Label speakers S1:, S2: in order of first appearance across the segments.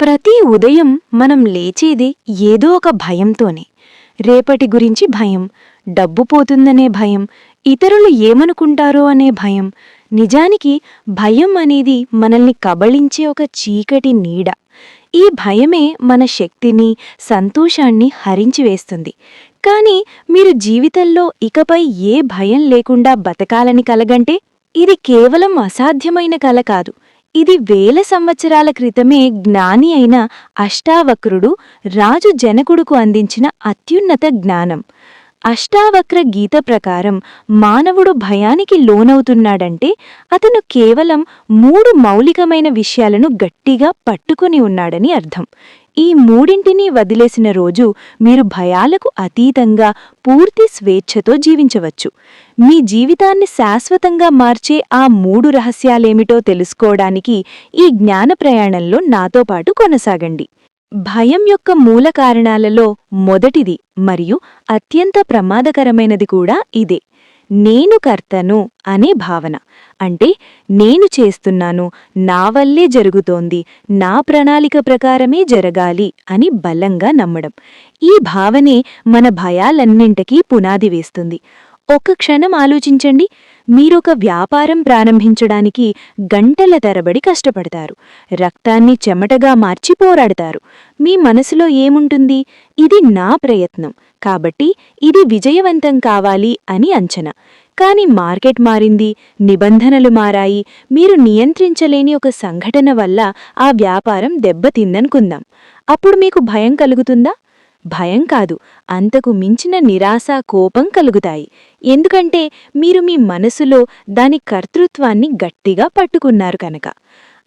S1: ప్రతి ఉదయం మనం లేచేది ఏదో ఒక భయంతోనే. రేపటి గురించి భయం డబ్బు పోతుందనే భయం ఇతరులు ఏమనుకుంటారో అనే భయం. నిజానికి భయం అనేది మనల్ని కబళించే ఒక చీకటి నీడ. ఈ భయమే మన శక్తిని సంతోషాన్ని హరించివేస్తుంది కానీ మీరు జీవితంలో ఇకపై ఏ భయం లేకుండా బతకాలని కలగంటే ఇది కేవలం అసాధ్యమైన కల కాదు. ఇది వేల సంవత్సరాల క్రితమే జ్ఞాని అయిన అష్టావక్రుడు రాజు జనకుడుకు అందించిన అత్యున్నత జ్ఞానం. అష్టావక్ర గీత ప్రకారం మానవుడు భయానికి లోనవుతున్నాడంటే అతను కేవలం మూడు మౌలికమైన విషయాలను గట్టిగా పట్టుకొని ఉన్నాడని అర్థం. ఈ మూడింటిని వదిలేసిన రోజు మీరు భయాలకు అతీతంగా పూర్తి స్వేచ్ఛతో జీవించవచ్చు. మీ జీవితాన్ని శాశ్వతంగా మార్చే ఆ మూడు రహస్యాలేమిటో తెలుసుకోవడానికి ఈ జ్ఞాన ప్రయాణంలో నాతో పాటు కొనసాగండి. భయం యొక్క మూల కారణాలలో మొదటిది మరియు అత్యంత ప్రమాదకరమైనది కూడా ఇదే. నేను కర్తను అనే భావన. అంటే నేను చేస్తున్నాను నా వల్లే జరుగుతోంది నా ప్రణాళిక ప్రకారమే జరగాలి అని బలంగా నమ్మడం. ఈ భావనే మన భయాలన్నింటికీ పునాది వేస్తుంది. ఒక్క క్షణం ఆలోచించండి. మీరొక వ్యాపారం ప్రారంభించడానికి గంటల తరబడి కష్టపడతారు. రక్తాన్ని చెమటగా మార్చి పోరాడతారు. మీ మనసులో ఏముంటుంది? ఇది నా ప్రయత్నం. కాబట్టి ఇది విజయవంతం కావాలి అని అంచనా. కానీ మార్కెట్ మారింది నిబంధనలు మారాయి. మీరు నియంత్రించలేని ఒక సంఘటన వల్ల ఆ వ్యాపారం దెబ్బతిందనుకుందాం. అప్పుడు మీకు భయం కలుగుతుందా? భయం కాదు. అంతకు మించిన నిరాశ కోపం కలుగుతాయి. ఎందుకంటే మీరు మీ మనసులో దాని కర్తృత్వాన్ని గట్టిగా పట్టుకున్నారు కనుక.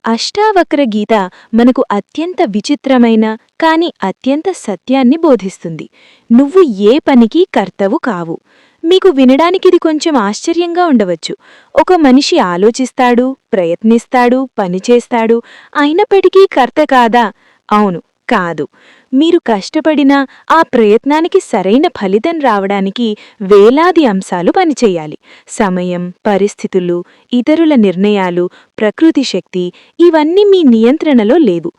S1: అష్టావక్ర గీత మనకు అత్యంత విచిత్రమైన కాని అత్యంత సత్యాన్ని బోధిస్తుంది. నువ్వు ఏ పనికి కర్తవు కావు. మీకు వినడానికి ఇది కొంచెం ఆశ్చర్యంగా ఉండవచ్చు. ఒక మనిషి ఆలోచిస్తాడు ప్రయత్నిస్తాడు పనిచేస్తాడు అయినప్పటికీ కర్త కాదా? అవును కాదు. మీరు కష్టపడినా ఆ ప్రయత్నానికి సరైన ఫలితం రావడానికి వేలాది అంశాలు పనిచేయాలి. సమయం పరిస్థితులు ఇతరుల నిర్ణయాలు ప్రకృతి శక్తి ఇవన్నీ మీ నియంత్రణలో లేవు.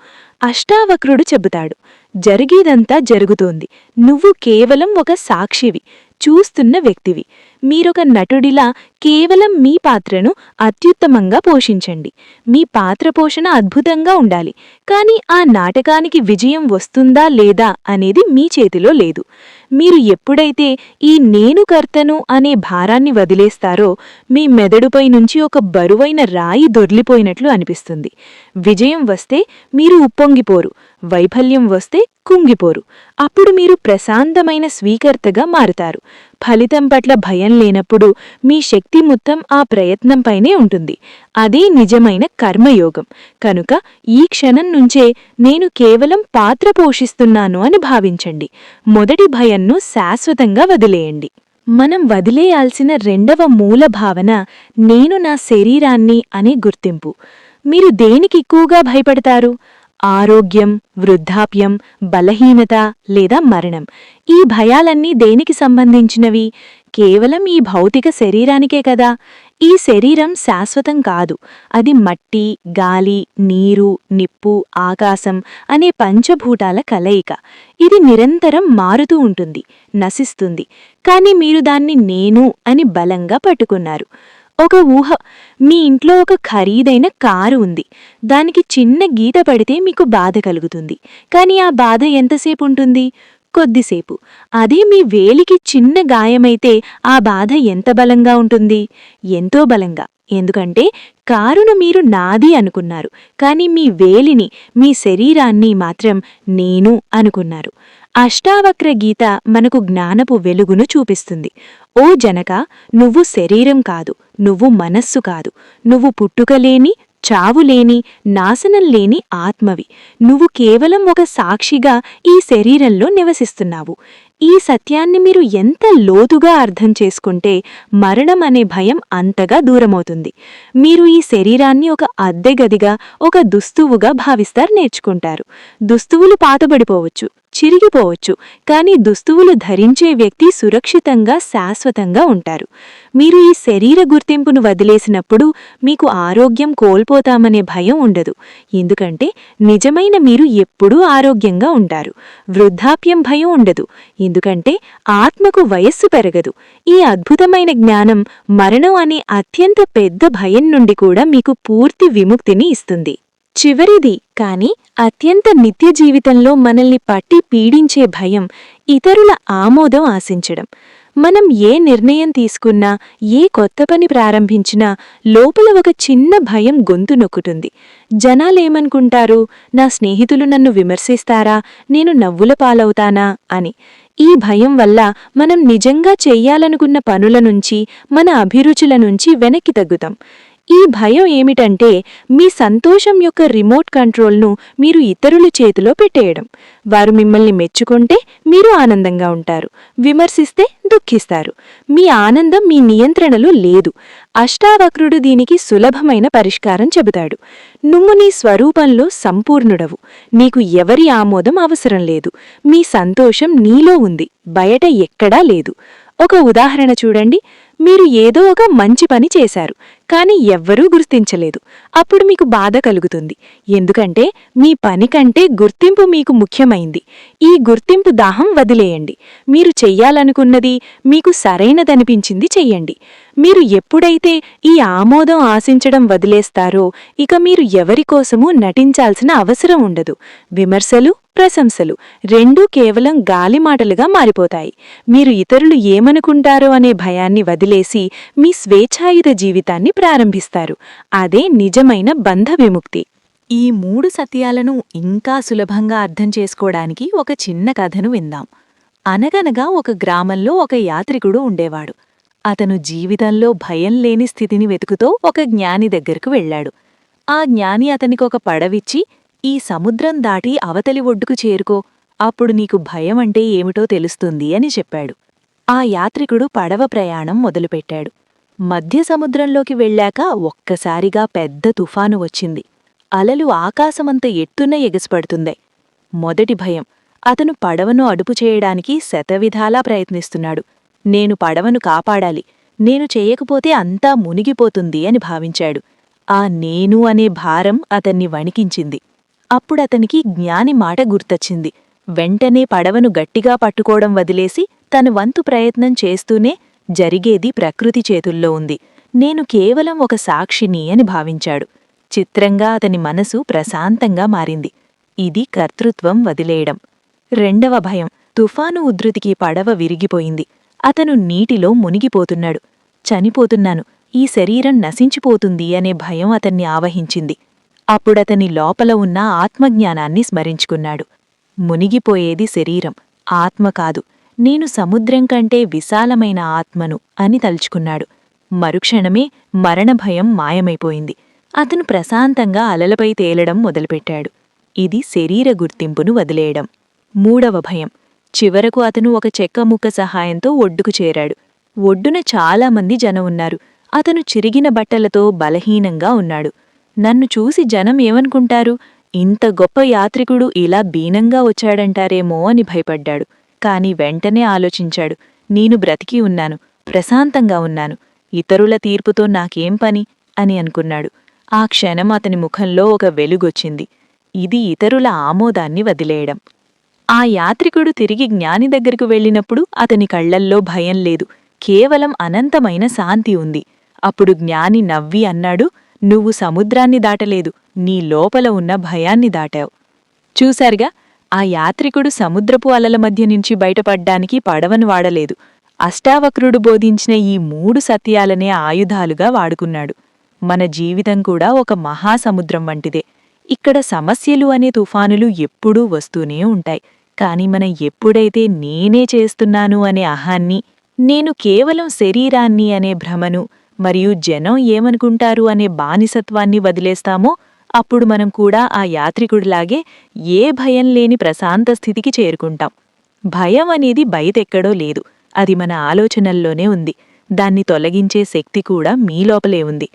S1: అష్టావక్రుడు చెబుతాడు జరిగేదంతా జరుగుతోంది. నువ్వు కేవలం ఒక సాక్షివి. చూస్తున్న వ్యక్తివి. మీరొక నటుడిలా కేవలం మీ పాత్రను అత్యుత్తమంగా పోషించండి. మీ పాత్ర పోషణ అద్భుతంగా ఉండాలి. కానీ ఆ నాటకానికి విజయం వస్తుందా లేదా అనేది మీ చేతిలో లేదు. మీరు ఎప్పుడైతే ఈ నేను కర్తను అనే భారాన్ని వదిలేస్తారో మీ మెదడుపై నుంచి ఒక బరువైన రాయి దొర్లిపోయినట్లు అనిపిస్తుంది. విజయం వస్తే మీరు ఉప్పొంగిపోరు. వైఫల్యం వస్తే కుంగిపోరు. అప్పుడు మీరు ప్రశాంతమైన స్వీకర్తగా మారుతారు. ఫలితం పట్ల భయం లేనప్పుడు మీ శక్తి మొత్తం ఆ ప్రయత్నంపైనే ఉంటుంది. అదే నిజమైన కర్మయోగం. కనుక ఈ క్షణం నుంచే నేను కేవలం పాత్ర పోషిస్తున్నాను అని భావించండి. మొదటి భయంను శాశ్వతంగా వదిలేయండి. మనం వదిలేయాల్సిన రెండవ మూల భావన నేను నా శరీరాన్ని అనే గుర్తింపు. మీరు దేనికి ఎక్కువగా భయపడతారు? ఆరోగ్యం వృద్ధాప్యం బలహీనత లేదా మరణం. ఈ భయాలన్నీ దేనికి సంబంధించినవి? కేవలం ఈ భౌతిక శరీరానికే కదా. ఈ శరీరం శాశ్వతం కాదు. అది మట్టి గాలి నీరు నిప్పు ఆకాశం అనే పంచభూటాల కలయిక. ఇది నిరంతరం మారుతూ ఉంటుంది నశిస్తుంది. కాని మీరు దాన్ని నేను అని బలంగా పట్టుకున్నారు. ఒక ఊహ. మీ ఇంట్లో ఒక ఖరీదైన కారు ఉంది. దానికి చిన్న గీత పడితే మీకు బాధ కలుగుతుంది. కానీ ఆ బాధ ఎంతసేపు ఉంటుంది? కొద్దిసేపు. అదే మీ వేలికి చిన్న గాయమైతే ఆ బాధ ఎంత బలంగా ఉంటుంది? ఎంతో బలంగా. ఎందుకంటే కారును మీరు నాది అనుకున్నారు. కానీ మీ వేలిని మీ శరీరాన్ని మాత్రం నేను అనుకున్నారు. అష్టావక్ర గీత మనకు జ్ఞానపు వెలుగును చూపిస్తుంది. ఓ జనక నువ్వు శరీరం కాదు నువ్వు మనస్సు కాదు. నువ్వు పుట్టుకలేని చావులేని నాశనం లేని ఆత్మవి. నువ్వు కేవలం ఒక సాక్షిగా ఈ శరీరంలో నివసిస్తున్నావు. ఈ సత్యాన్ని మీరు ఎంత లోతుగా అర్థం చేసుకుంటే మరణం అనే భయం అంతగా దూరమవుతుంది. మీరు ఈ శరీరాన్ని ఒక అద్దెగదిగా ఒక దుస్తువుగా భావిస్తారు నేర్చుకుంటారు. దుస్తువులు పాతబడిపోవచ్చు. చిరిగిపోవచ్చు. కానీ దుస్తువులు ధరించే వ్యక్తి సురక్షితంగా శాశ్వతంగా ఉంటారు. మీరు ఈ శరీర గుర్తింపును వదిలేసినప్పుడు మీకు ఆరోగ్యం కోల్పోతామనే భయం ఉండదు. ఎందుకంటే నిజమైన మీరు ఎప్పుడూ ఆరోగ్యంగా ఉంటారు. వృద్ధాప్యం భయం ఉండదు. ఎందుకంటే ఆత్మకు వయస్సు పెరగదు. ఈ అద్భుతమైన జ్ఞానం మరణం అనే అత్యంత పెద్ద భయం నుండి కూడా మీకు పూర్తి విముక్తిని ఇస్తుంది. చివరిది కాని అత్యంత నిత్య జీవితంలో మనల్ని పట్టి పీడించే భయం ఇతరుల ఆమోదం ఆశించడం. మనం ఏ నిర్ణయం తీసుకున్నా ఏ కొత్త పని ప్రారంభించినా లోపల ఒక చిన్న భయం గొంతు నొక్కుతుంది. జనాలేమనుకుంటారు నా స్నేహితులు నన్ను విమర్శిస్తారా? నేను నవ్వుల పాలవుతానా? అని. ఈ భయం వల్ల మనం నిజంగా చెయ్యాలనుకున్న పనుల నుంచి మన అభిరుచుల నుంచి వెనక్కి తగ్గుతాం. ఈ భయం ఏమిటంటే మీ సంతోషం యొక్క రిమోట్ కంట్రోల్ను మీరు ఇతరుల చేతిలో పెట్టేయడం. వారు మిమ్మల్ని మెచ్చుకుంటే మీరు ఆనందంగా ఉంటారు విమర్శిస్తే దుఃఖిస్తారు. మీ ఆనందం మీ నియంత్రణలో లేదు. అష్టావక్రుడు దీనికి సులభమైన పరిష్కారం చెబుతాడు. నువ్వు నీ స్వరూపంలో సంపూర్ణుడవు. నీకు ఎవరి ఆమోదం అవసరం లేదు. మీ సంతోషం నీలో ఉంది. బయట ఎక్కడా లేదు. ఒక ఉదాహరణ చూడండి. మీరు ఏదో ఒక మంచి పని చేశారు. కానీ ఎవ్వరూ గుర్తించలేదు. అప్పుడు మీకు బాధ కలుగుతుంది. ఎందుకంటే మీ పని కంటే గుర్తింపు మీకు ముఖ్యమైంది. ఈ గుర్తింపు దాహం వదిలేయండి. మీరు చెయ్యాలనుకున్నది మీకు సరైనదనిపించింది చెయ్యండి. మీరు ఎప్పుడైతే ఈ ఆమోదం ఆశించడం వదిలేస్తారో ఇక మీరు ఎవరికోసమూ నటించాల్సిన అవసరం ఉండదు. విమర్శలు ప్రశంసలు రెండూ కేవలం గాలిమాటలుగా మారిపోతాయి. మీరు ఇతరులు ఏమనుకుంటారో అనే భయాన్ని వదిలేసి మీ స్వేచ్ఛాయుధ జీవితాన్ని ప్రారంభిస్తారు. అదే నిజమైన బంధ విముక్తి.
S2: ఈ మూడు సత్యాలను ఇంకా సులభంగా అర్థం చేసుకోవడానికి ఒక చిన్న కథను విందాం. అనగనగా ఒక గ్రామంలో ఒక యాత్రికుడు ఉండేవాడు. అతను జీవితంలో భయం లేని స్థితిని వెతుకుతూ ఒక జ్ఞాని దగ్గరకు వెళ్ళాడు. ఆ జ్ఞాని అతనికొక పడవిచ్చి ఈ సముద్రం దాటి అవతలి ఒడ్డుకు చేరుకో అప్పుడు నీకు భయం అంటే ఏమిటో తెలుస్తుంది అని చెప్పాడు. ఆ యాత్రికుడు పడవ ప్రయాణం మొదలుపెట్టాడు. మధ్య సముద్రంలోకి వెళ్ళాక ఒక్కసారిగా పెద్ద తుఫాను వచ్చింది. అలలు ఆకాశమంత ఎత్తున ఎగసిపడుతుందే మొదటి భయం అతను పడవను అడుపు చేయడానికి శతవిధాలా ప్రయత్నిస్తున్నాడు. నేను పడవను కాపాడాలి. నేను చేయకపోతే అంతా మునిగిపోతుంది అని భావించాడు. ఆ నేను అనే భారం అతన్ని వణికించింది. అప్పుడతనికి జ్ఞాని మాట గుర్తొచ్చింది. వెంటనే పడవను గట్టిగా పట్టుకోవడం వదిలేసి తన వంతు ప్రయత్నం చేస్తూనే జరిగేది ప్రకృతి చేతుల్లో ఉంది. నేను కేవలం ఒక సాక్షిని అని భావించాడు. చిత్రంగా అతని మనసు ప్రశాంతంగా మారింది. ఇది కర్తృత్వం వదిలేయడం. రెండవ భయం. తుఫాను ఉధృతికి పడవ విరిగిపోయింది. అతను నీటిలో మునిగిపోతున్నాడు. చనిపోతున్నాను. ఈ శరీరం నశించిపోతుంది అనే భయం అతన్ని ఆవహించింది. అప్పుడతని లోపల ఉన్న ఆత్మజ్ఞానాన్ని స్మరించుకున్నాడు. మునిగిపోయేది శరీరం. ఆత్మ కాదు. నేను సముద్రం కంటే విశాలమైన ఆత్మను అని తలుచుకున్నాడు. మరుక్షణమే మరణభయం మాయమైపోయింది. అతను ప్రశాంతంగా అలలపై తేలడం మొదలుపెట్టాడు. ఇది శరీర గుర్తింపును వదిలేయడం. మూడవ భయం. చివరకు అతను ఒక చెక్క ముక్క సహాయంతో ఒడ్డుకు చేరాడు. ఒడ్డున చాలామంది జనం ఉన్నారు. అతను చిరిగిన బట్టలతో బలహీనంగా ఉన్నాడు. నన్ను చూసి జనం ఏమనుకుంటారు? ఇంత గొప్ప యాత్రికుడు ఇలా బీనంగా వచ్చాడంటారేమో అని భయపడ్డాడు. కాని వెంటనే ఆలోచించాడు. నేను బ్రతికి ఉన్నాను. ప్రశాంతంగా ఉన్నాను. ఇతరుల తీర్పుతో నాకేం పని? అని అనుకున్నాడు. ఆ క్షణం అతని ముఖంలో ఒక వెలుగొచ్చింది. ఇది ఇతరుల ఆమోదాన్ని వదిలేయడం. ఆ యాత్రికుడు తిరిగి జ్ఞాని దగ్గరకు వెళ్ళినప్పుడు అతని కళ్ళల్లో భయం లేదు. కేవలం అనంతమైన శాంతి ఉంది. అప్పుడు జ్ఞాని నవ్వి అన్నాడు నువ్వు సముద్రాన్ని దాటలేదు. నీ లోపల ఉన్న భయాన్ని దాటావు. చూశారుగా ఆ యాత్రికుడు సముద్రపు అలల మధ్య నుంచి బయటపడ్డానికి పడవను వాడలేదు. అష్టావక్రుడు బోధించిన ఈ మూడు సత్యాలనే ఆయుధాలుగా వాడుకున్నాడు. మన జీవితం కూడా ఒక మహాసముద్రం వంటిదే. ఇక్కడ సమస్యలు అనే తుఫానులు ఎప్పుడూ వస్తూనే ఉంటాయి. కాని మనం ఎప్పుడైతే నేనే చేస్తున్నాను అనే అహాన్ని నేను కేవలం శరీరాన్ని అనే భ్రమను మరియు జనం ఏమనుకుంటారు అనే బానిసత్వాన్ని వదిలేస్తామో అప్పుడు మనం కూడా ఆ యాత్రికుడిలాగే ఏ భయం లేని ప్రశాంత స్థితికి చేరుకుంటాం. భయం అనేది బయటెక్కడో లేదు. అది మన ఆలోచనల్లోనే ఉంది. దాన్ని తొలగించే శక్తి కూడా మీ లోపలే ఉంది.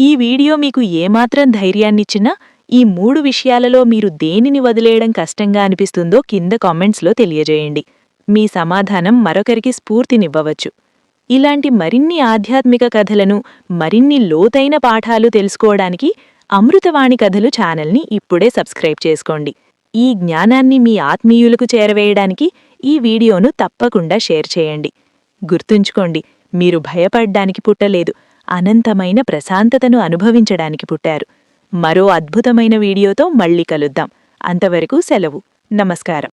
S2: ఈ వీడియో మీకు ఏమాత్రం ధైర్యాన్నిచ్చినా ఈ మూడు విషయాలలో మీరు దేనిని వదిలేయడం కష్టంగా అనిపిస్తుందో కింద కామెంట్స్లో తెలియజేయండి. మీ సమాధానం మరొకరికి స్ఫూర్తినివ్వవచ్చు. ఇలాంటి మరిన్ని ఆధ్యాత్మిక కథలను మరిన్ని లోతైన పాఠాలు తెలుసుకోవడానికి అమృతవాణి కథలు ఛానల్ని ఇప్పుడే సబ్స్క్రైబ్ చేసుకోండి. ఈ జ్ఞానాన్ని మీ ఆత్మీయులకు చేరవేయడానికి ఈ వీడియోను తప్పకుండా షేర్ చేయండి. గుర్తుంచుకోండి మీరు భయపడ్డానికి పుట్టలేదు అనంతమైన ప్రశాంతతను అనుభవించడానికి పుట్టారు. మరో అద్భుతమైన వీడియోతో మళ్ళీ కలుద్దాం. అంతవరకు సెలవు. నమస్కారం.